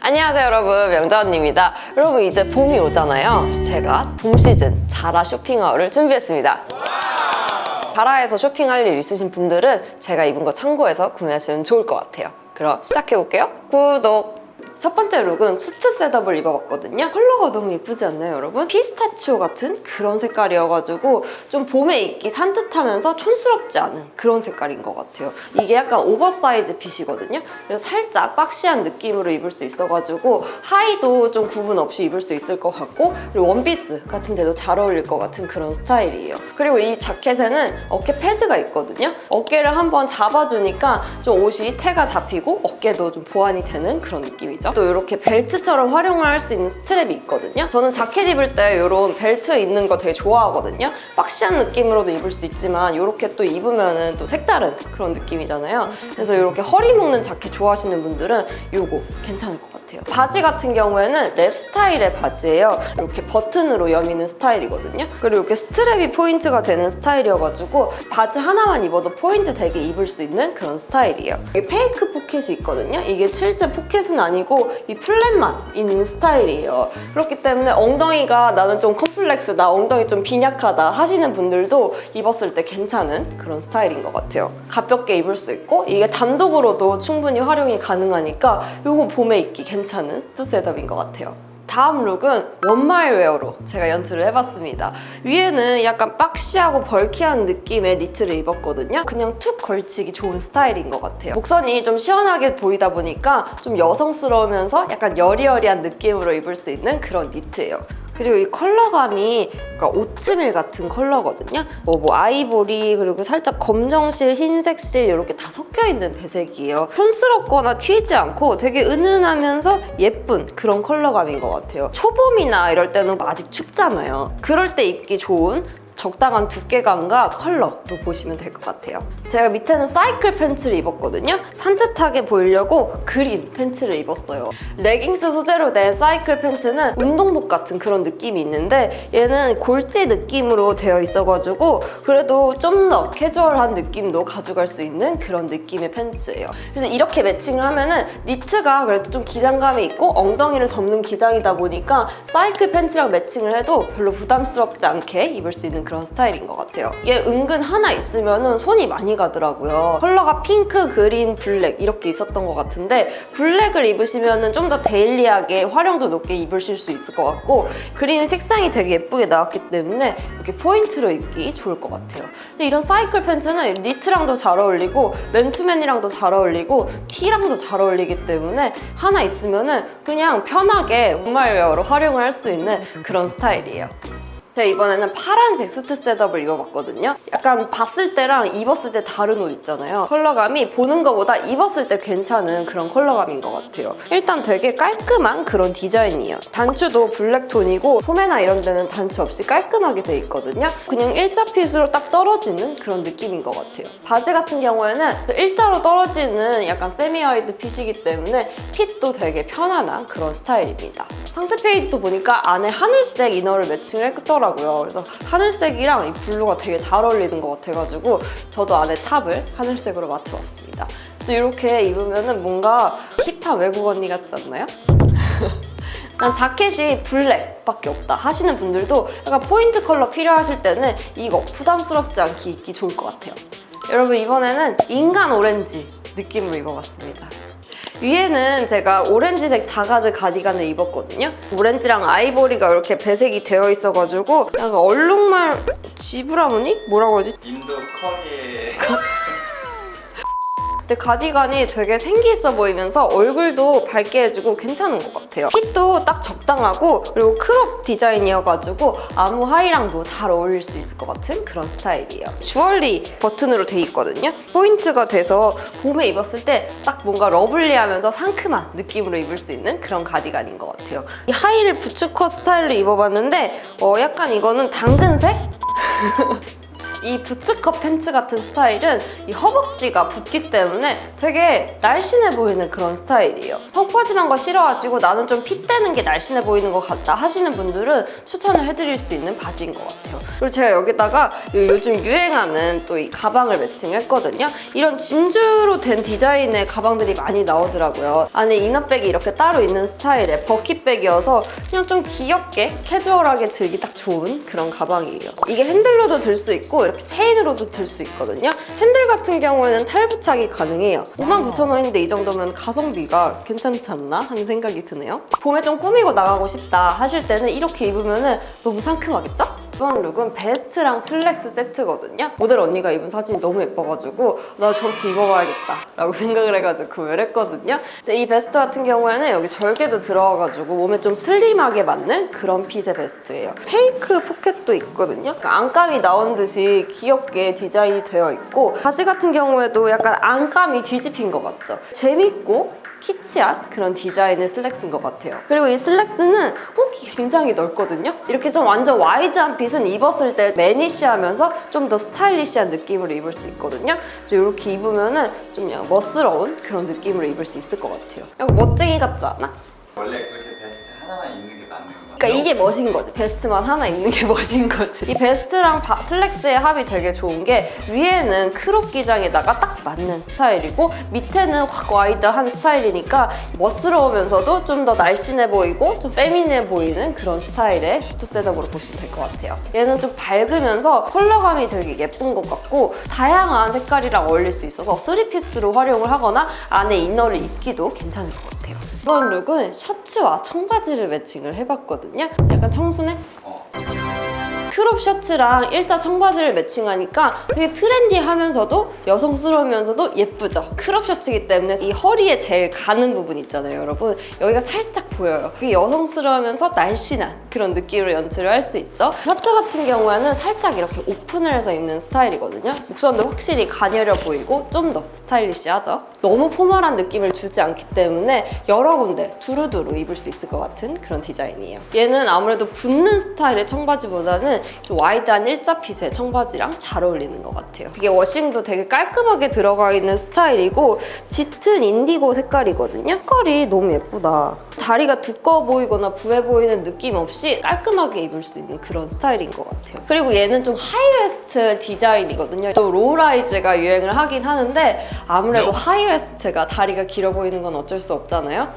안녕하세요 여러분. 명자언니입니다. 여러분 이제 봄이 오잖아요. 제가 봄 시즌 자라 쇼핑하울을 준비했습니다. 자라에서 쇼핑할 일 있으신 분들은 제가 입은 거 참고해서 구매하시면 좋을 것 같아요. 그럼 시작해볼게요. 구독 첫 번째 룩은 수트 셋업을 입어봤거든요. 컬러가 너무 예쁘지 않나요, 여러분? 피스타치오 같은 그런 색깔이어가지고 좀 봄에 입기 산뜻하면서 촌스럽지 않은 그런 색깔인 것 같아요. 이게 약간 오버사이즈 핏이거든요. 그래서 살짝 박시한 느낌으로 입을 수 있어가지고 하의도 좀 구분 없이 입을 수 있을 것 같고 그리고 원피스 같은 데도 잘 어울릴 것 같은 그런 스타일이에요. 그리고 이 자켓에는 어깨 패드가 있거든요. 어깨를 한번 잡아주니까 좀 옷이 태가 잡히고 어깨도 좀 보완이 되는 그런 느낌이죠. 또 이렇게 벨트처럼 활용을 할 수 있는 스트랩이 있거든요. 저는 자켓 입을 때 이런 벨트 있는 거 되게 좋아하거든요. 박시한 느낌으로도 입을 수 있지만 이렇게 또 입으면은 또 색다른 그런 느낌이잖아요. 그래서 이렇게 허리 묶는 자켓 좋아하시는 분들은 이거 괜찮을 것 같아요. 바지 같은 경우에는 랩 스타일의 바지예요. 이렇게 버튼으로 여미는 스타일이거든요. 그리고 이렇게 스트랩이 포인트가 되는 스타일이어가지고 바지 하나만 입어도 포인트 되게 입을 수 있는 그런 스타일이에요. 이게 페이크 포 켓이 있거든요. 이게 실제 포켓은 아니고 이 플랫만 있는 스타일이에요. 그렇기 때문에 엉덩이가 나는 좀 컴플렉스다, 엉덩이 좀 빈약하다 하시는 분들도 입었을 때 괜찮은 그런 스타일인 것 같아요. 가볍게 입을 수 있고 이게 단독으로도 충분히 활용이 가능하니까 이거 봄에 입기 괜찮은 스투 셋업인 것 같아요. 다음 룩은 원마일웨어로 제가 연출을 해봤습니다. 위에는 약간 박시하고 벌키한 느낌의 니트를 입었거든요. 그냥 툭 걸치기 좋은 스타일인 것 같아요. 목선이 좀 시원하게 보이다 보니까 좀 여성스러우면서 약간 여리여리한 느낌으로 입을 수 있는 그런 니트예요. 그리고 이 컬러감이 그러니까 오트밀 같은 컬러거든요. 뭐, 뭐 아이보리 그리고 살짝 검정실, 흰색실 이렇게 다 섞여 있는 배색이에요. 촌스럽거나 튀지 않고 되게 은은하면서 예쁜 그런 컬러감인 것 같아요. 초봄이나 이럴 때는 아직 춥잖아요. 그럴 때 입기 좋은 적당한 두께감과 컬러로 보시면 될 것 같아요. 제가 밑에는 사이클 팬츠를 입었거든요. 산뜻하게 보이려고 그린 팬츠를 입었어요. 레깅스 소재로 된 사이클 팬츠는 운동복 같은 그런 느낌이 있는데 얘는 골지 느낌으로 되어 있어가지고 그래도 좀 더 캐주얼한 느낌도 가져갈 수 있는 그런 느낌의 팬츠예요. 그래서 이렇게 매칭을 하면은 니트가 그래도 좀 기장감이 있고 엉덩이를 덮는 기장이다 보니까 사이클 팬츠랑 매칭을 해도 별로 부담스럽지 않게 입을 수 있는 그런 스타일인 것 같아요. 이게 은근 하나 있으면은 손이 많이 가더라고요. 컬러가 핑크, 그린, 블랙 이렇게 있었던 것 같은데 블랙을 입으시면은 좀더 데일리하게 활용도 높게 입으실 수 있을 것 같고 그린 색상이 되게 예쁘게 나왔기 때문에 이렇게 포인트로 입기 좋을 것 같아요. 근데 이런 사이클 팬츠는 니트랑도 잘 어울리고 맨투맨이랑도 잘 어울리고 티랑도 잘 어울리기 때문에 하나 있으면은 그냥 편하게 원말웨어로 활용을 할 수 있는 그런 스타일이에요. 제가 이번에는 파란색 수트 셋업을 입어봤거든요. 약간 봤을 때랑 입었을 때 다른 옷 있잖아요. 컬러감이 보는 것보다 입었을 때 괜찮은 그런 컬러감인 것 같아요. 일단 되게 깔끔한 그런 디자인이에요. 단추도 블랙톤이고 소매나 이런 데는 단추 없이 깔끔하게 돼 있거든요. 그냥 일자 핏으로 딱 떨어지는 그런 느낌인 것 같아요. 바지 같은 경우에는 일자로 떨어지는 약간 세미와이드 핏이기 때문에 핏도 되게 편안한 그런 스타일입니다. 상세 페이지도 보니까 안에 하늘색 이너를 매칭을 했더라고요. 그래서 하늘색이랑 이 블루가 되게 잘 어울리는 것 같아가지고 저도 안에 탑을 하늘색으로 맞춰봤습니다. 그래서 이렇게 입으면 뭔가 힙한 외국 언니 같지 않나요? 난 자켓이 블랙밖에 없다 하시는 분들도 약간 포인트 컬러 필요하실 때는 이거 부담스럽지 않게 입기 좋을 것 같아요. 여러분 이번에는 인간 오렌지 느낌으로 입어봤습니다. 위에는 제가 오렌지색 자가드 가디건을 입었거든요. 오렌지랑 아이보리가 이렇게 배색이 되어 있어가지고 약간 얼룩말 지브라무니? 뭐라고 그러지? 인도 커리에 근데 가디건이 되게 생기 있어 보이면서 얼굴도 밝게 해주고 괜찮은 것 같아요. 핏도 딱 적당하고 그리고 크롭 디자인이어가지고 아무 하이랑도 잘 어울릴 수 있을 것 같은 그런 스타일이에요. 주얼리 버튼으로 돼 있거든요. 포인트가 돼서 봄에 입었을 때 딱 뭔가 러블리하면서 상큼한 느낌으로 입을 수 있는 그런 가디건인 것 같아요. 이 하이를 부츠컷 스타일로 입어봤는데 어, 약간 이거는 당근색? 이 부츠컷 팬츠 같은 스타일은 이 허벅지가 붙기 때문에 되게 날씬해 보이는 그런 스타일이에요. 펑 퍼짐한 거 싫어하시고 나는 좀 핏되는 게 날씬해 보이는 것 같다 하시는 분들은 추천을 해드릴 수 있는 바지인 것 같아요. 그리고 제가 여기다가 요- 요즘 유행하는 또 이 가방을 매칭했거든요. 이런 진주로 된 디자인의 가방들이 많이 나오더라고요. 안에 이너백이 이렇게 따로 있는 스타일의 버킷백이어서 그냥 좀 귀엽게 캐주얼하게 들기 딱 좋은 그런 가방이에요. 이게 핸들로도 들 수 있고 이렇게 체인으로도 들 수 있거든요. 핸들 같은 경우에는 탈 부착이 가능해요. 59,000원인데 이 정도면 가성비가 괜찮지 않나 하는 생각이 드네요. 봄에 좀 꾸미고 나가고 싶다 하실 때는 이렇게 입으면 너무 상큼하겠죠? 이번 룩은 베스트랑 슬랙스 세트거든요. 모델 언니가 입은 사진이 너무 예뻐가지고 나 저렇게 입어봐야겠다 라고 생각을 해가지고 구매를 했거든요. 근데 이 베스트 같은 경우에는 여기 절개도 들어가가지고 몸에 좀 슬림하게 맞는 그런 핏의 베스트예요. 페이크 포켓도 있거든요. 그러니까 안감이 나온 듯이 귀엽게 디자인이 되어 있고 바지 같은 경우에도 약간 안감이 뒤집힌 것 같죠. 재밌고 키치한 그런 디자인의 슬랙스인 것 같아요. 그리고 이 슬랙스는 폭이 굉장히 넓거든요. 이렇게 좀 완전 와이드한 핏은 입었을 때 매니시하면서 좀 더 스타일리시한 느낌으로 입을 수 있거든요. 이렇게 입으면은 좀 그냥 멋스러운 그런 느낌으로 입을 수 있을 것 같아요. 약간 멋쟁이 같지 않아? 원래 그러니까 이게 멋인 거지. 베스트만 하나 입는 게 멋인 거지. 이 베스트랑 바- 슬랙스의 합이 되게 좋은 게 위에는 크롭 기장에다가 딱 맞는 스타일이고 밑에는 확 와이드한 스타일이니까 멋스러우면서도 좀 더 날씬해 보이고 좀 페미닌해 보이는 그런 스타일의 수트 셋업으로 보시면 될 것 같아요. 얘는 좀 밝으면서 컬러감이 되게 예쁜 것 같고 다양한 색깔이랑 어울릴 수 있어서 3피스로 활용을 하거나 안에 이너를 입기도 괜찮을 것 같아요. 이번 룩은 셔츠와 청바지를 매칭을 해봤거든요. 약간 청순해? 어. 크롭 셔츠랑 일자 청바지를 매칭하니까 되게 트렌디하면서도 여성스러우면서도 예쁘죠. 크롭 셔츠이기 때문에 이 허리에 제일 가는 부분 있잖아요, 여러분. 여기가 살짝 보여요. 그게 여성스러우면서 날씬한 그런 느낌으로 연출을 할 수 있죠. 셔츠 같은 경우에는 살짝 이렇게 오픈을 해서 입는 스타일이거든요. 목선도 확실히 가녀려 보이고 좀 더 스타일리시하죠. 너무 포멀한 느낌을 주지 않기 때문에 여러 군데 두루두루 입을 수 있을 것 같은 그런 디자인이에요. 얘는 아무래도 붙는 스타일의 청바지보다는 좀 와이드한 일자 핏의 청바지랑 잘 어울리는 것 같아요. 이게 워싱도 되게 깔끔하게 들어가 있는 스타일이고 짙은 인디고 색깔이거든요. 색깔이 너무 예쁘다. 다리가 두꺼워 보이거나 부해 보이는 느낌 없이 깔끔하게 입을 수 있는 그런 스타일인 것 같아요. 그리고 얘는 좀 하이웨스트 디자인이거든요. 또 로우라이즈가 유행을 하긴 하는데 아무래도 하이웨스트가 다리가 길어 보이는 건 어쩔 수 없잖아요.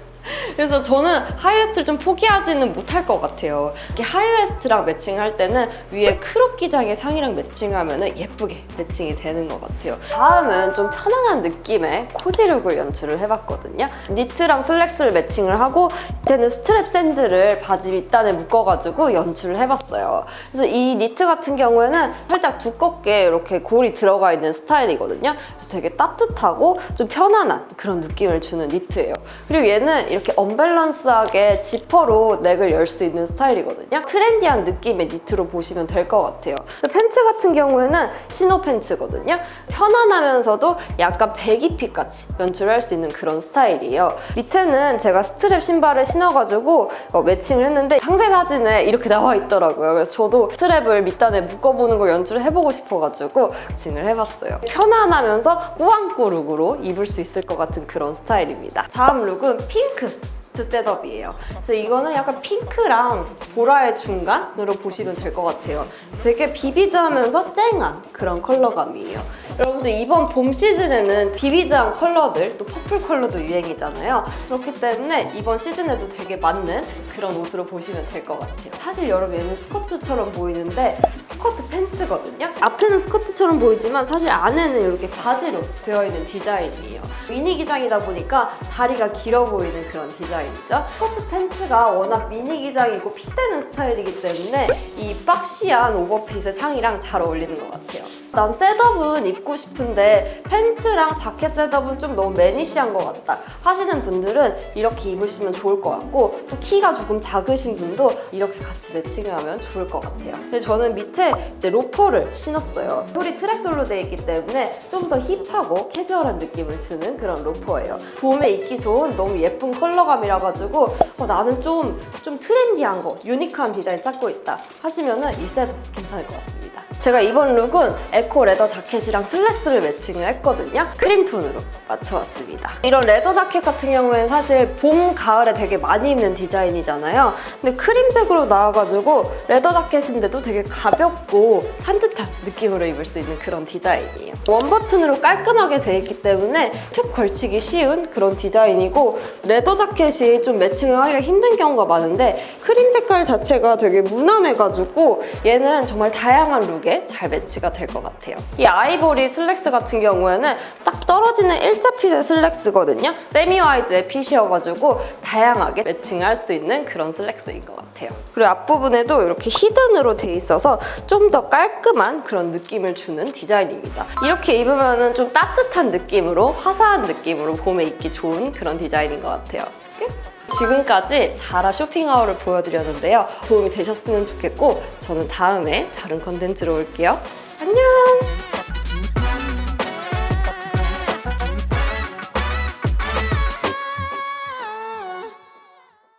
그래서 저는 하이웨스트를 좀 포기하지는 못할 것 같아요. 이렇게 하이웨스트랑 매칭할 때는 위에 크롭 기장의 상의랑 매칭하면 예쁘게 매칭이 되는 것 같아요. 다음은 좀 편안한 느낌의 코디룩을 연출을 해봤거든요. 니트랑 슬랙스를 매칭을 하고 밑에는 스트랩 샌들을 바지 밑단에 묶어가지고 연출을 해봤어요. 그래서 이 니트 같은 경우에는 살짝 두껍게 이렇게 골이 들어가 있는 스타일이거든요. 그래서 되게 따뜻하고 좀 편안한 그런 느낌을 주는 니트예요. 그리고 얘는 이렇게 언밸런스하게 지퍼로 넥을 열 수 있는 스타일이거든요. 트렌디한 느낌의 니트로 보시면 될 것 같아요. 팬츠 같은 경우에는 신호 팬츠거든요. 편안하면서도 약간 배기핏 같이 연출할 수 있는 그런 스타일이에요. 밑에는 제가 스트랩 신발을 신어가지고 어, 매칭을 했는데 상세 사진에 이렇게 나와 있더라고요. 그래서 저도 스트랩을 밑단에 묶어보는 걸 연출을 해보고 싶어가지고 매칭을 해봤어요. 편안하면서 꾸안꾸 룩으로 입을 수 있을 것 같은 그런 스타일입니다. 다음 룩은 핑크 스트 셋업이에요. 그래서 이거는 약간 핑크랑 보라의 중간으로 보시면 될 것 같아요. 되게 비비드하면서 쨍한 그런 컬러감이에요. 여러분들 이번 봄 시즌에는 비비드한 컬러들, 또 퍼플 컬러도 유행이잖아요. 그렇기 때문에 이번 시즌에도 되게 맞는 그런 옷으로 보시면 될 것 같아요. 사실 여러분 얘는 스커트처럼 보이는데 스커트 팬츠거든요. 앞에는 스커트처럼 보이지만 사실 안에는 이렇게 바지로 되어 있는 디자인이에요. 미니 기장이다 보니까 다리가 길어 보이는 그런 디자인이죠. 스커트 팬츠가 워낙 미니 기장이고 핏되는 스타일이기 때문에 이 박시한 오버핏의 상이랑 잘 어울리는 것 같아요. 난 셋업은 입고 싶은데 팬츠랑 자켓 셋업은 좀 너무 매니시한 것 같다 하시는 분들은 이렇게 입으시면 좋을 것 같고 또 키가 조금 작으신 분도 이렇게 같이 매칭을 하면 좋을 것 같아요. 근데 저는 밑에 이제 로퍼를 신었어요. 홀이 트랙 솔로 되어 있기 때문에 좀 더 힙하고 캐주얼한 느낌을 주는 그런 로퍼예요. 봄에 입기 좋은 너무 예쁜 컬러감이라 가지고 어, 나는 좀, 좀 트렌디한 거, 유니크한 디자인 찾고 있다 하시면은 이 셋 괜찮을 것 같습니다. 제가 이번 룩은 에코 레더 자켓이랑 슬랙스를 매칭을 했거든요. 크림 톤으로 맞춰왔습니다. 이런 레더 자켓 같은 경우에는 사실 봄, 가을에 되게 많이 입는 디자인이잖아요. 근데 크림색으로 나와가지고 레더 자켓인데도 되게 가볍고 산뜻한 느낌으로 입을 수 있는 그런 디자인이에요. 원버튼으로 깔끔하게 돼 있기 때문에 툭 걸치기 쉬운 그런 디자인이고 레더 자켓이 좀 매칭을 하기가 힘든 경우가 많은데 크림 색깔 자체가 되게 무난해가지고 얘는 정말 다양한 룩에 잘 매치가 될 것 같아요. 이 아이보리 슬랙스 같은 경우에는 딱 떨어지는 일자 핏의 슬랙스거든요. 세미 와이드의 핏이어가지고 다양하게 매칭할 수 있는 그런 슬랙스인 것 같아요. 그리고 앞부분에도 이렇게 히든으로 돼 있어서 좀 더 깔끔한 그런 느낌을 주는 디자인입니다. 이렇게 입으면 좀 따뜻한 느낌으로 화사한 느낌으로 봄에 입기 좋은 그런 디자인인 것 같아요. 끝! 지금까지 자라 쇼핑하울을 보여드렸는데요. 도움이 되셨으면 좋겠고 저는 다음에 다른 컨텐츠로 올게요. 안녕!